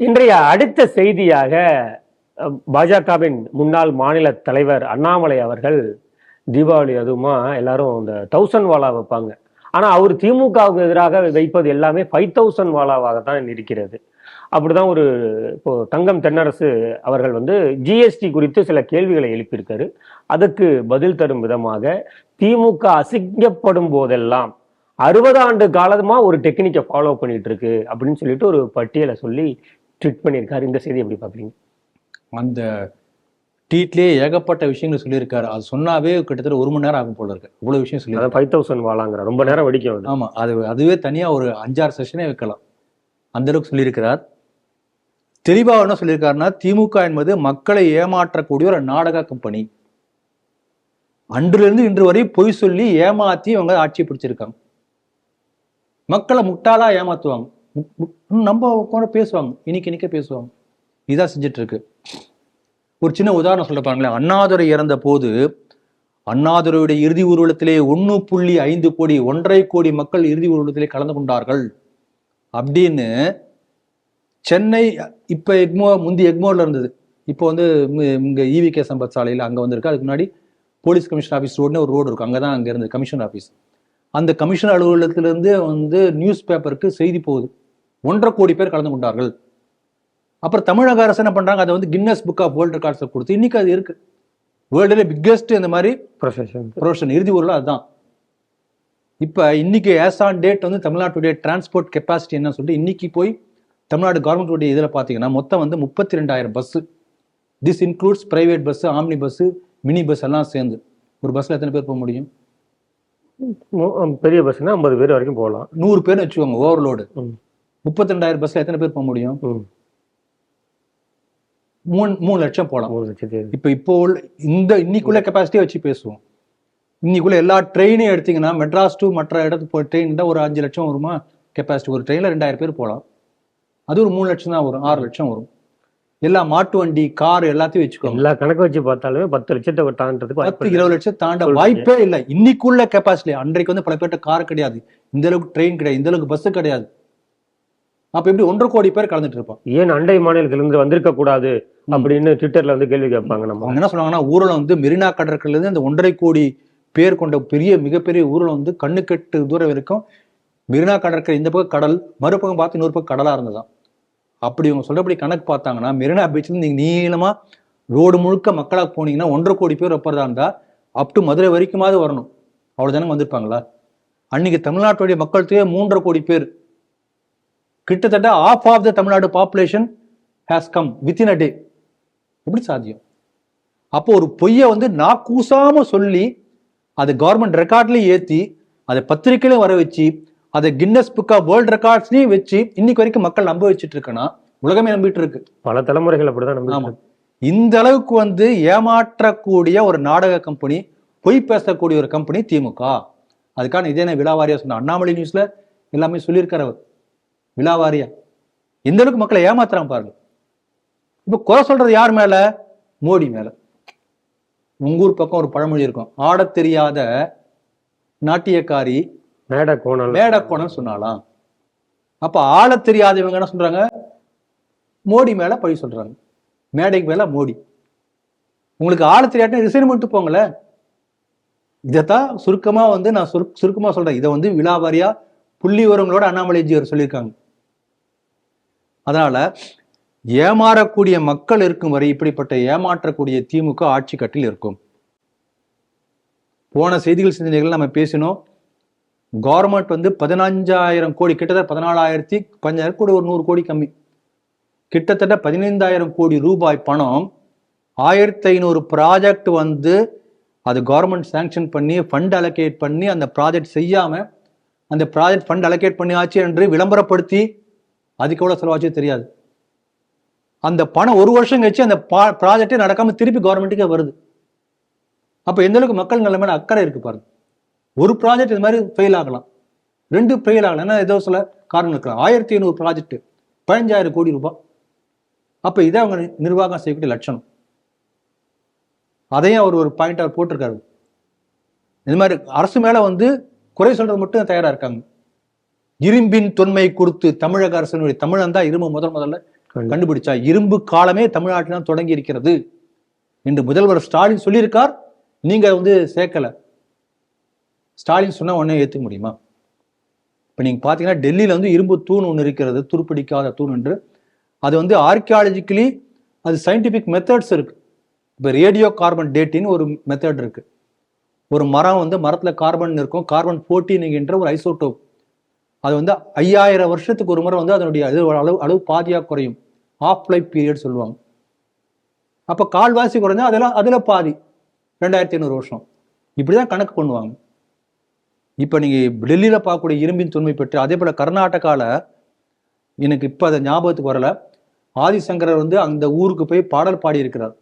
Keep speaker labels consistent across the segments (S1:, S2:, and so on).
S1: இன்றைய அடுத்த செய்தியாக பாஜகவின் முன்னாள் மாநில தலைவர் அண்ணாமலை அவர்கள் தீபாவளி அதுவுமா எல்லாரும் இந்த தௌசண்ட் வாலா வைப்பாங்க. ஆனா அவர் திமுகவுக்கு எதிராக வைப்பது எல்லாமே ஃபைவ் தௌசண்ட் வாலாவாக தான் இருக்கிறது. அப்படிதான் ஒரு இப்போ தங்கம் தென்னரசு அவர்கள் வந்து ஜிஎஸ்டி குறித்து சில கேள்விகளை எழுப்பியிருக்காரு. அதுக்கு பதில் தரும் விதமாக திமுக அசிங்கப்படும் போதெல்லாம் அறுபது ஆண்டு காலமா ஒரு டெக்னிக்கை ஃபாலோ பண்ணிட்டு இருக்கு அப்படின்னு சொல்லிட்டு ஒரு பட்டியலை சொல்லி ட்வீட் பண்ணியிருக்காரு. இந்த செய்தி எப்படி பாக்குறீங்க
S2: அந்த ட்வீட்லேயே ஏகப்பட்ட விஷயங்கள் சொல்லியிருக்காரு. அது சொன்னாவே கிட்டத்தட்ட ஒரு மணி நேரம் ஆகும் போல இருக்கு. இவ்வளவு விஷயம் சொல்லி
S1: ஃபைவ் தௌசண்ட் வாலாங்கிற ரொம்ப நேரம் வெடிக்கும் அது.
S2: ஆமா. அது அதுவே தனியா ஒரு அஞ்சாறு செஷனே வைக்கலாம். அந்த அளவுக்கு சொல்லியிருக்கிறார். தெளிவா என்ன சொல்லியிருக்காருன்னா திமுக என்பது மக்களை ஏமாற்றக்கூடிய ஒரு நாடக கம்பெனி அன்றிலிருந்து இன்று வரை பொய் சொல்லி ஏமாத்தி அவங்க ஆட்சி பிடிச்சிருக்காங்க. மக்களை முட்டாளா ஏமாத்துவாங்க. நம்ம உட்காந்து பேசுவாங்க. இன்னைக்கு இன்னைக்கு பேசுவாங்க. இதான் செஞ்சுட்டு இருக்கு ஒரு சின்ன உதாரணம் சொல்ல பாருங்களேன். அண்ணாதுரை இறந்த போது அண்ணாதுரையுடைய இறுதி ஊர்வலத்திலே ஒன்று புள்ளி ஐந்து கோடி ஒன்றரை கோடி மக்கள் இறுதி ஊர்வலத்திலே கலந்து கொண்டார்கள். அப்படின்னு சென்னை இப்போ எக்மோ முந்தி எக்மோரில் இருந்தது. இப்போ வந்து இங்கே இங்க ஈவி கே சம்பத் சாலையில் அங்கே வந்திருக்கு. அதுக்கு முன்னாடி போலீஸ் கமிஷன் ஆஃபீஸ் ரோடுன்னு ஒரு ரோடு இருக்கும். அங்கதான் அங்கே இருந்தது கமிஷன் ஆஃபீஸ் அந்த கமிஷன் அலுவலகத்திலேருந்து வந்து நியூஸ் பேப்பருக்கு செய்தி போகுது. ஒன்றரை கோடி பேர் கலந்து கொண்டார்கள். அப்புறம் தமிழக அரசு என்ன பண்றாங்க? அதை வந்து Guinness book of world records கொடுத்து இன்னைக்கு அது இருக்கு. வேர்ல்டுல பிக்கெஸ்ட் இந்த மாதிரி
S1: ப்ரொஃபஷன்
S2: ப்ரொஃபஷன் இறுதி ஊரில் அதுதான். இப்போ இன்னைக்கு ஆஸ் ஆன் டேட் வந்து தமிழ்நாட்டுடைய டிரான்ஸ்போர்ட் கெப்பாசிட்டி என்ன சொல்லிட்டு இன்னைக்கு போய் தமிழ்நாடு கவர்மெண்ட்டுடைய இதில் பார்த்தீங்கன்னா மொத்தம் வந்து முப்பத்தி ரெண்டாயிரம் bus this includes private bus omni bus mini bus எல்லாம் சேர்ந்து. ஒரு பஸ்ஸில் எத்தனை பேர் போக முடியும்?
S1: பெரிய பஸ்னா ஐம்பது பேர் வரைக்கும் போகலாம்.
S2: நூறு பேர்னு வச்சுக்கோங்க ஓவர்லோடு. முப்பத்தி ரெண்டாயிரம் பஸ்ஸில் எத்தனை பேர் போக முடியும். மூணு மூணு லட்சம் போகலாம்
S1: மூணு லட்சத்தி
S2: இப்போ இப்போ இந்த இன்னைக்குள்ள கெப்பாசிட்டியை வச்சு பேசுவோம். இன்னைக்குள்ள எல்லா ட்ரெயினையும் எடுத்தீங்கன்னா மெட்ராஸ் டு மற்ற இடத்துக்கு போய் ட்ரெயின் தான் ஒரு அஞ்சு லட்சம் வருமா? கெப்பாசிட்டி ஒரு ட்ரெயினில் ரெண்டாயிரம் பேர் போகலாம் அது ஒரு மூணு லட்சம் தான் வரும் ஆறு லட்சம் வரும். எல்லா மாட்டு வண்டி கார் எல்லாத்தையும் வச்சுக்கோங்க.
S1: எல்லா கணக்கு வச்சு பார்த்தாலுமே பத்து லட்சத்தை தாண்டதுக்கு
S2: பத்து. இருபது லட்சம் தாண்ட. வாய்ப்பே இல்லை. இன்னைக்குள்ள கெப்பாசிட்டி அன்றைக்கு வந்து பல பேர்ட்ட கார் கிடையாது. இந்த அளவுக்கு ட்ரெயின் கிடையாது. இந்த அளவுக்கு பஸ் கிடையாது. அப்ப எப்படி ஒன்றரை கோடி பேர் கலந்துட்டு இருப்பான்
S1: ஏன் அண்டை மாநிலத்திலிருந்து வந்திருக்க கூடாது அப்படின்னு ட்விட்டர்ல வந்து கேள்வி கேட்பாங்க நம்ம.
S2: அவங்க என்ன சொல்லுவாங்கன்னா ஊரில் வந்து மெரினா கடற்கரையில இருந்து அந்த ஒன்றரை கோடி பேர் கொண்ட பெரிய மிகப்பெரிய ஊரில் வந்து கண்ணுக்கெட்டு தூரம் வரைக்கும் மெரினா கடற்கரை இந்த பக்கம் கடல் மறுபக்கம் பார்த்து இன்னொரு பக்கம் கடலா இருந்ததாம். அப்படி இவங்க சொல்றபடி கணக்கு பார்த்தாங்கன்னா மெரினா பீச்சில் நீங்க நீளமா ரோடு முழுக்க மக்களாக போனீங்கன்னா ஒன்றரை கோடி பேர் வைப்பறதா இருந்தா அப் டு மதுரை வரைக்குமாவது வரணும். அவ்வளவு தானே வந்திருப்பாங்களா? அன்னைக்கு தமிழ்நாட்டுடைய மக்கள் தொகை மூன்றரை கோடி பேர். கிட்டத்தட்ட half half the Tamil Nadu population has come within a day எப்படி சாத்தியம்? அப்போ ஒரு பொய்யை வந்து நான் கூசாம சொல்லி அதை கவர்மெண்ட் ரெக்கார்ட்லயும் ஏத்தி அதை பத்திரிக்கையிலும் வர வச்சு அதை கின்னஸ் புக் ஆஃப் வேர்ல்ட் ரெக்கார்ட்ஸ்லயும் வச்சு இன்னைக்கு வரைக்கும் மக்கள் நம்ப வச்சுட்டு இருக்குன்னா உலகமே நம்பிட்டு இருக்கு.
S1: பல தலைமுறைகள் அப்படிதான்
S2: ஆமா. இந்த அளவுக்கு வந்து ஏமாற்றக்கூடிய ஒரு நாடக கம்பெனி பொய் பேசக்கூடிய ஒரு கம்பெனி திமுக. அதுக்கான இதே நான் விழாவாரியா சொன்ன அண்ணாமலை நியூஸ்ல எல்லாமே சொல்லியிருக்காரு அவர். விழாவாரியா எந்த அளவுக்கு மக்களை ஏமாத்துறான் பாருங்க. இப்ப குறை சொல்றது யார் மேல? மோடி மேல. உங்க ஊர் பக்கம் ஒரு பழமொழி இருக்கும். ஆடத் தெரியாத நாட்டியக்காரி
S1: மேட கோணல்
S2: மேடக்கோணம் சொன்னாலாம். அப்ப ஆளத் தெரியாதவங்க என்ன சொல்றாங்க? மோடி மேல பழி சொல்றாங்க. மேடைக்கு மேல மோடி. உங்களுக்கு ஆள தெரியாட்டா ரிசைன் பண்ணிட்டு போங்களேன் இதைத்தான் சுருக்கமா வந்து நான் சுருக் சுருக்கமா சொல்றேன். இதை வந்து விழாவாரியா புள்ளி விவரங்களோட அண்ணாமலைஜி அவர் சொல்லியிருக்காங்க. அதனால ஏமாறக்கூடிய மக்கள் இருக்கும் வரை இப்படிப்பட்ட ஏமாற்றக்கூடிய திமுக ஆட்சி கட்டில் இருக்கும். போன செய்திகள் சிந்தனைகள் நம்ம பேசினோம். கவர்மெண்ட் வந்து பதினஞ்சாயிரம் கோடி கிட்டத்தட்ட பதினாலாயிரத்தி பஞ்சாயிரம் கோடி ஒரு நூறு கோடி கம்மி. கிட்டத்தட்ட பதினைந்தாயிரம் கோடி ரூபாய் பணம் ஆயிரத்தி ஐநூறு ப்ராஜெக்ட் வந்து அது கவர்மெண்ட் சேங்ஷன் பண்ணி ஃபண்ட் அலோகேட் பண்ணி அந்த ப்ராஜெக்ட் செய்யாமல் அந்த ப்ராஜெக்ட் ஃபண்ட் அலோகேட் பண்ணியாச்சு என்று விளம்பரப்படுத்தி அதுக்கு எவ்வளோ செலவாச்சோ தெரியாது. அந்த பணம் ஒரு வருஷம் கழிச்சு அந்த ப்ராஜெக்டே நடக்காமல் திருப்பி கவர்மெண்ட்டுக்கே வருது. அப்போ எந்த அளவுக்கு மக்கள் நல்ல மேலே அக்கறை இருக்கு பாருங்க. ஒரு ப்ராஜெக்ட் இது மாதிரி ஃபெயில் ஆகலாம். ரெண்டு ஃபெயில் ஆகலாம். ஏன்னா ஏதோ சில காரணம் இருக்கலாம். ஆயிரத்தி ஐநூறு ப்ராஜெக்ட் பதினஞ்சாயிரம் கோடி ரூபாய். அப்போ இதை அவங்க நிர்வாகம் செய்யக்கூடிய லட்சணம். அதையும் அவர் ஒரு பாயிண்ட் அவர் போட்டிருக்காரு. இது மாதிரி அரசு மேலே வந்து குறை சொல்றது மட்டும் தயாராக இருக்காங்க. இரும்பின் தொன்மை கொடுத்து தமிழக அரசனுடைய தமிழன் தான் இரும்பு முதல் முதல்ல. கண்டுபிடிச்சா. இரும்பு காலமே தமிழ்நாட்டில் தான் தொடங்கி இருக்கிறது என்று முதல்வர் ஸ்டாலின் சொல்லியிருக்கார். நீங்க வந்து சேர்க்கல. ஸ்டாலின் சொன்னா உடனே ஏத்துக்க முடியுமா? இப்ப நீங்க பாத்தீங்கன்னா டெல்லியில வந்து இரும்பு தூண் ஒன்று இருக்கிறது துருப்பிடிக்காத தூண் என்று. அது வந்து ஆர்கியாலஜிக்கலி அது சயின்டிபிக் மெத்தட்ஸ் இருக்கு. இப்போ ரேடியோ கார்பன் டேட்டின்னு ஒரு மெத்தட் இருக்கு. ஒரு மரம் வந்து மரத்துல கார்பன் இருக்கும் கார்பன் ஃபோர்டீன் என்கின்ற ஒரு ஐசோட்டோப் அது வந்து ஐயாயிரம் வருஷத்துக்கு ஒரு முறை வந்து அதனுடைய இது அளவு அளவு பாதியாக குறையும். ஆஃப் லைஃப் பீரியட் சொல்லுவாங்க. அப்போ கால்வாசி குறைஞ்சா அதெல்லாம் அதில் பாதி. ரெண்டாயிரத்தி ஐநூறு வருஷம். இப்படி தான் கணக்கு பண்ணுவாங்க. இப்போ நீங்கள் டெல்லியில் பார்க்கக்கூடிய இரும்பின் தொன்மை பெற்று அதே போல் கர்நாடகாவில் எனக்கு இப்போ அதை ஞாபகத்துக்கு வரல. ஆதிசங்கரர் வந்து அந்த ஊருக்கு போய் பாடல் பாடி இருக்கிறார்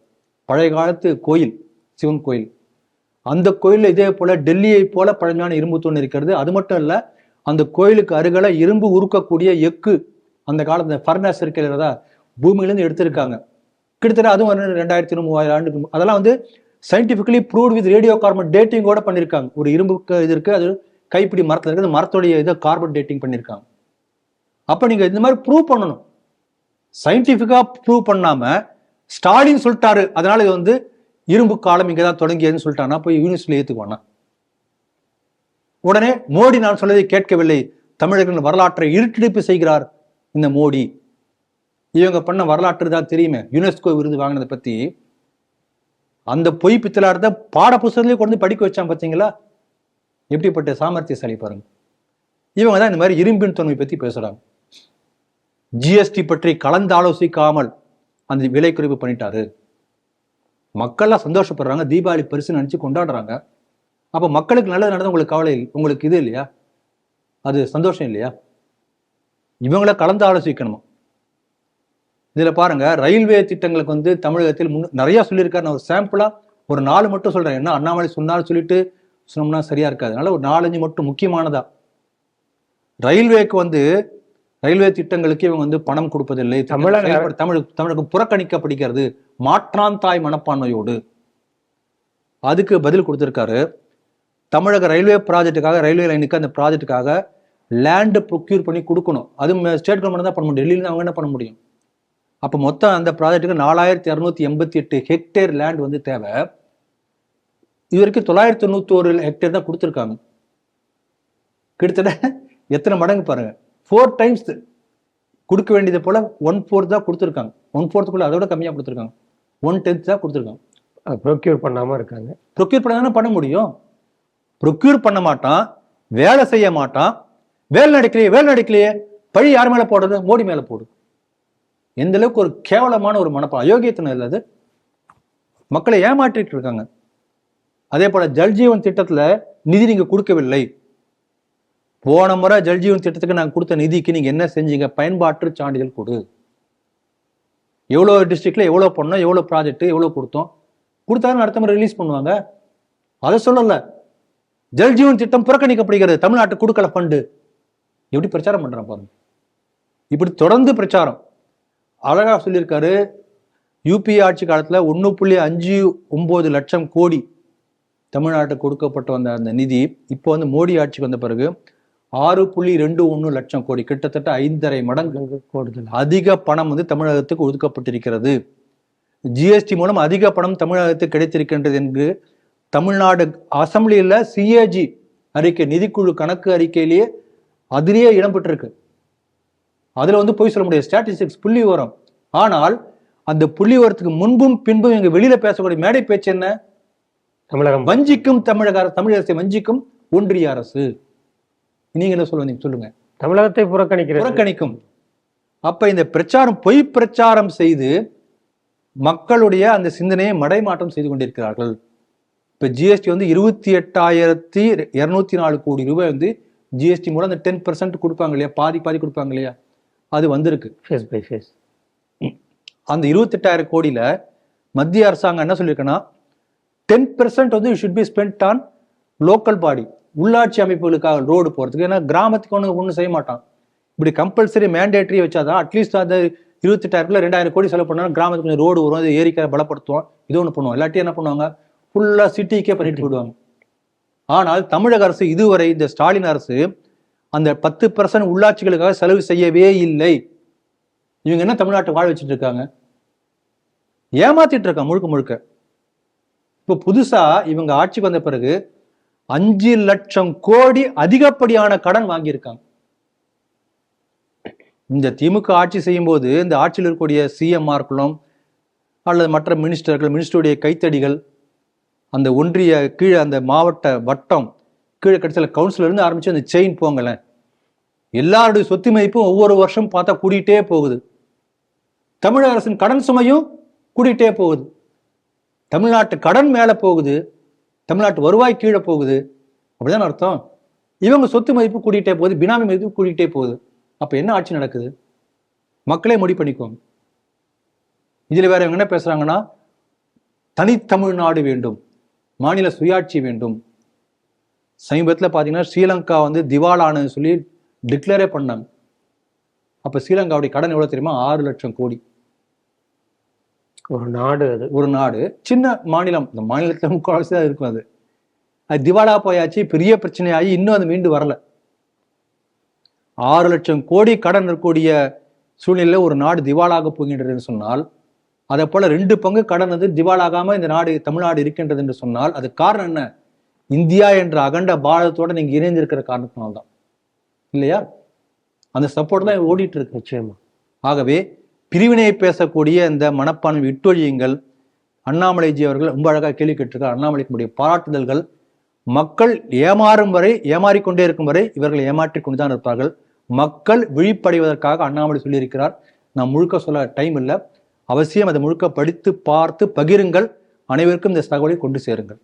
S2: பழைய காலத்து கோயில் சிவன் கோயில். அந்த கோயிலில் இதே போல் டெல்லியை போல பழமையான இரும்பு தூண் இருக்கிறது. அது மட்டும் இல்லை அந்த கோயிலுக்கு அருகில இரும்பு உருக்கக்கூடிய எக்கு அந்த காலத்துல ஃபர்னஸ் இருக்கிறதா? பூமியிலேருந்து எடுத்திருக்காங்க. கிட்டத்தட்ட அதுவும் ரெண்டாயிரத்தி மூவாயிரம் ஆண்டுக்கு அதெல்லாம் வந்து scientifically proved with radio carbon dating கூட பண்ணியிருக்காங்க ஒரு இரும்பு இது இருக்குது அது கைப்பிடி மரத்தில் இருக்குது அந்த மரத்துடைய இதை கார்பன் டேட்டிங் பண்ணியிருக்காங்க அப்போ நீங்கள் இந்த மாதிரி ப்ரூவ் பண்ணணும். சயின்டிஃபிக்காக ப்ரூவ் பண்ணாமல் ஸ்டாலின் சொல்லிட்டாரு அதனால இது வந்து இரும்பு காலம் இங்கே தான் தொடங்கியதுன்னு சொல்லிட்டானா போய் யூனிவர்சிட்டியில் ஏத்துக்குவானா உடனே மோடி நான் சொல்வதை கேட்கவில்லை. தமிழர்களின் வரலாற்றை இருட்டடிப்பு செய்கிறார் இந்த மோடி. இவங்க பண்ண வரலாற்று தான் தெரியுமே. யுனெஸ்கோ விருது வாங்கினதை பத்தி. அந்த பொய் பித்தலாட்டத்தை பாட புத்தகத்திலே கொண்டு வந்து படிக்க வச்சான் பார்த்தீங்களா எப்படிப்பட்ட சாமர்த்தியசாலி பாருங்க. இவங்க தான் இந்த மாதிரி இரும்பின் தொன்மை பத்தி பேசுறாங்க. ஜிஎஸ்டி பற்றி கலந்து ஆலோசிக்காமல் அந்த விலை குறைப்பு பண்ணிட்டாரு. மக்கள்லாம் சந்தோஷப்படுறாங்க. தீபாவளி பரிசு நினைச்சு கொண்டாடுறாங்க. அப்ப மக்களுக்கு நல்லது நடந்தா உங்களுக்கு கவலை உங்களுக்கு இது இல்லையா? அது சந்தோஷம் இல்லையா? இவங்கள கலந்து ஆலோசிக்கணுமா? இதுல பாருங்க ரயில்வே திட்டங்களுக்கு வந்து தமிழகத்தில் முன்னு நிறைய சொல்லியிருக்காரு. நான் ஒரு சாம்பிளா ஒரு நாலு மட்டும் சொல்றேன். என்ன அண்ணாமலை சொன்னாலும் சொல்லிட்டு சொன்னோம்னா சரியா இருக்காது. அதனால ஒரு நாலஞ்சு மட்டும் முக்கியமானதா? ரயில்வேக்கு வந்து ரயில்வே திட்டங்களுக்கு இவங்க வந்து பணம் கொடுப்பதில்லை.
S1: தமிழக-
S2: தமிழ் தமிழகம் புறக்கணிக்கப்படுகிறது. மாற்றாந்தாய் மனப்பான்மையோடு. அதுக்கு பதில் கொடுத்திருக்காரு. தமிழக ரயில்வே ப்ராஜெக்ட்டுக்காக ரயில்வே லைனுக்கு அந்த ப்ராஜெக்ட்டுக்காக லேண்டு ப்ரொக்யூர் பண்ணி கொடுக்கணும். அது ஸ்டேட் கவர்மெண்ட் தான் பண்ண முடியும். டெல்லியில் அவங்க என்ன பண்ண முடியும்? அப்போ மொத்தம் அந்த ப்ராஜெக்ட்டுக்கு நாலாயிரத்தி இரநூத்தி எண்பத்தி எட்டு ஹெக்டேர் லேண்ட் வந்து தேவை. இது வரைக்கும் தொள்ளாயிரத்தி தொண்ணூத்தோரு ஹெக்டேர் தான் கொடுத்துருக்காங்க. கிட்டத்தட்ட எத்தனை மடங்கு பாருங்க. ஃபோர் டைம்ஸ் கொடுக்க வேண்டியதை போல ஒன் ஃபோர்த் தான் கொடுத்துருக்காங்க. ஒன் ஃபோர்த்துக்குள்ள அதோட கம்மியாக கொடுத்துருக்காங்க. ஒன் டென்த் தான் கொடுத்துருக்காங்க.
S1: ப்ரொக்யூர் பண்ணாம இருக்காங்க.
S2: ப்ரொக்யூர் பண்ண தானே பண்ண முடியும்? ப்ரொக்யூர் பண்ண மாட்டான் வேலை செய்ய மாட்டான். வேலை நடக்கலையே வேலை நடக்கலையே. பழி யார் மேலே போடுறது? மோடி மேலே போடு எந்த அளவுக்கு ஒரு கேவலமான ஒரு மனப்பா அயோக்கியத்தனம் இல்லை அது. மக்களை ஏமாற்றிட்டு இருக்காங்க. அதே போல ஜல்ஜீவன் திட்டத்துல நிதி நீங்க கொடுக்கவில்லை. போன முறை ஜல்ஜீவன் திட்டத்துக்கு நாங்கள் கொடுத்த நிதிக்கு நீங்க என்ன செஞ்சீங்க? பயன்பாட்டு சான்றிதழ் கொடு. எவ்வளோ டிஸ்ட்ரிக்ட்ல எவ்வளோ பண்ணோம் எவ்வளோ ப்ராஜெக்ட் எவ்வளோ கொடுத்தோம்? கொடுத்தாலும் அடுத்த முறை ரிலீஸ் பண்ணுவாங்க. அதை சொல்லலை. ஜல் ஜீவன் திட்டம் புறக்கணிக்கப்படுகிறது. தமிழ்நாட்டு கொடுக்கல ஃபண்டு எப்படி பிரச்சாரம் பண்றான் பாருங்க. இப்படி தொடர்ந்து பிரச்சாரம். அழகா சொல்லியிருக்காரு. யூபி ஆட்சி காலத்துல ஒண்ணு புள்ளி அஞ்சு ஒன்பது லட்சம் கோடி தமிழ்நாட்டுக்கு கொடுக்கப்பட்டு வந்த அந்த நிதி இப்போ வந்து மோடி ஆட்சிக்கு வந்த பிறகு ஆறு புள்ளி ரெண்டு ஒன்று லட்சம் கோடி கிட்டத்தட்ட ஐந்தரை மடங்கு
S1: கூடுதல்
S2: அதிக பணம் வந்து தமிழகத்துக்கு ஒதுக்கப்பட்டிருக்கிறது. ஜிஎஸ்டி மூலம் அதிக பணம் தமிழகத்துக்கு கிடைத்திருக்கின்றது என்று தமிழ்நாடு அசம்பிளியில சிஏஜி அறிக்கை நிதிக்குழு கணக்கு அறிக்கையிலேயே அதிலேயே இடம்பெற்றிருக்கு. அதுல வந்து போய் சொல்ல முடியாது. ஸ்டாட்டிஸ்டிக்ஸ் புள்ளி விவரம். ஆனால் அந்த புள்ளி விவரத்துக்கு முன்பும் பின்பும் எங்க வெளியில பேசக்கூடிய மேடை பேச்சு என்ன?
S1: தமிழகம்.
S2: வஞ்சிக்கும் தமிழக அரசு தமிழக அரசை வஞ்சிக்கும் ஒன்றிய அரசு. நீங்க என்ன சொல்லுவீங்க? சொல்லுங்க.
S1: தமிழகத்தை புறக்கணிக்கிறது.
S2: புறக்கணிக்கும். அப்ப இந்த பிரச்சாரம் பொய் பிரச்சாரம் செய்து மக்களுடைய அந்த சிந்தனையை மடைமாற்றம் செய்து கொண்டிருக்கிறார்கள். இப்ப ஜிஎஸ்டி வந்து இருபத்தி எட்டாயிரத்தி இருநூத்தி நாலு கோடி ரூபாய் வந்து ஜிஎஸ்டி மூலம் அந்த டென் பர்சன்ட் கொடுப்பாங்க இல்லையா? பாதி பாதி கொடுப்பாங்க இல்லையா? அது வந்திருக்கு.
S1: ஃபேஸ் பை ஃபேஸ்
S2: அந்த இருபத்தெட்டாயிரம் கோடியில மத்திய அரசாங்கம் என்ன சொல்லியிருக்குன்னா டென் பெர்சன்ட் வந்து should be spend on local body உள்ளாட்சி அமைப்புகளுக்காக ரோடு போறதுக்கு. ஏன்னா கிராமத்துக்கு ஒன்று ஒன்றும் செய்ய மாட்டான். இப்படி கம்பல்சரி மேண்டேட்டரி வச்சாதான் அட்லீஸ்ட் அந்த இருபத்தெட்டாயிரத்துல ரெண்டாயிரம் கோடி செலவு பண்ணாலும் கிராமத்துக்கு கொஞ்சம் ரோடு வரும் அது ஏரிக்கரை பலப்படுத்துவோம். இது ஒன்று பண்ணுவோம். இல்லாட்டி என்ன பண்ணுவாங்க? ஃபுல்லா சிட்டிக்கே பண்ணிட்டு போயிடுவாங்க ஆனால் தமிழக அரசு இதுவரை இந்த ஸ்டாலின் அரசு அந்த பத்து பர்சன்ட் உள்ளாட்சிகளுக்காக செலவு செய்யவே இல்லை. இவங்க என்ன தமிழ்நாட்டை வாழ வச்சுட்டு இருக்காங்க ஏமாத்திட்டு இருக்காங்க முழுக்க முழுக்க. இப்போ புதுசா இவங்க ஆட்சிக்கு வந்த பிறகு அஞ்சு லட்சம் கோடி அதிகப்படியான கடன் வாங்கியிருக்காங்க. இந்த திமுக ஆட்சி செய்யும் போது இந்த ஆட்சியில் இருக்கக்கூடிய சிஎம்ஆ இருக்கலாம் அல்லது மற்ற மினிஸ்டர்கள் மினிஸ்டருடைய கைத்தடிகள் அந்த ஒன்றிய கீழே அந்த மாவட்ட வட்டம் கீழே கடைசியில் கவுன்சிலருந்து ஆரம்பித்து அந்த செயின் போங்களேன் எல்லாருடைய சொத்து மதிப்பும் ஒவ்வொரு வருஷம் பார்த்தா கூடிட்டே போகுது. தமிழக அரசின் கடன் சுமையும் கூடிட்டே போகுது. தமிழ்நாட்டு கடன் மேலே போகுது. தமிழ்நாட்டு வருவாய் கீழே போகுது. அப்படிதான் அர்த்தம். இவங்க சொத்து மதிப்பு கூட்டிகிட்டே போகுது பினாமி மதிப்பு கூட்டிகிட்டே போகுது. அப்போ என்ன ஆட்சி நடக்குது? மக்களே முடி பண்ணிக்கோங்க. இதில் வேற இவங்க என்ன பேசுகிறாங்கன்னா தனித்தமிழ்நாடு வேண்டும். மாநில சுயாட்சி வேண்டும். சமீபத்தில் பார்த்தீங்கன்னா ஸ்ரீலங்கா வந்து திவாலானு சொல்லி டிக்ளேரே பண்ணாங்க. அப்ப ஸ்ரீலங்காவுடைய கடன் எவ்வளவு தெரியுமா? ஆறு லட்சம் கோடி.
S1: ஒரு நாடு அது.
S2: ஒரு நாடு. சின்ன மாநிலம். இந்த மாநிலத்தில் முக்கால்வாசி தான் இருக்கும் அது. அது திவாலா போயாச்சு பெரிய பிரச்சனையாகி இன்னும் அது மீண்டு வரல. ஆறு லட்சம் கோடி கடன் இருக்கக்கூடிய சூழ்நிலையில் ஒரு நாடு திவாலாக போகின்றது சொன்னால் அதை போல ரெண்டு பங்கு கடன் வந்து திவாலாகாம இந்த நாடு தமிழ்நாடு இருக்கின்றது என்று சொன்னால் அது காரணம் என்ன? இந்தியா என்ற அகண்ட பாரதத்தோட நீங்க இணைந்திருக்கிற காரணத்தினால்தான். இல்லையா? அந்த சப்போர்ட் தான் ஓடிட்டு இருக்கு
S1: நிச்சயமா.
S2: ஆகவே பிரிவினை பேசக்கூடிய இந்த மனப்பான்மை விட்டொழியுங்கள் அண்ணாமலைஜி அவர்கள் ரொம்ப அழகாக கேள்வி கேட்டிருக்கார். அண்ணாமலைக்கு நம்முடைய பாராட்டுதல்கள் மக்கள் ஏமாறும் வரை ஏமாறிக்கொண்டே இருக்கும் வரை இவர்கள் ஏமாற்றிக் கொண்டுதான் இருப்பார்கள். மக்கள் விழிப்படைவதற்காக அண்ணாமலை சொல்லியிருக்கிறார். நான் முழுக்க சொல்ல டைம் இல்லை. அவசியம் அதை முழுக்க படித்து பார்த்து பகிருங்கள். அனைவருக்கும் இந்த தகவலை கொண்டு சேருங்கள்.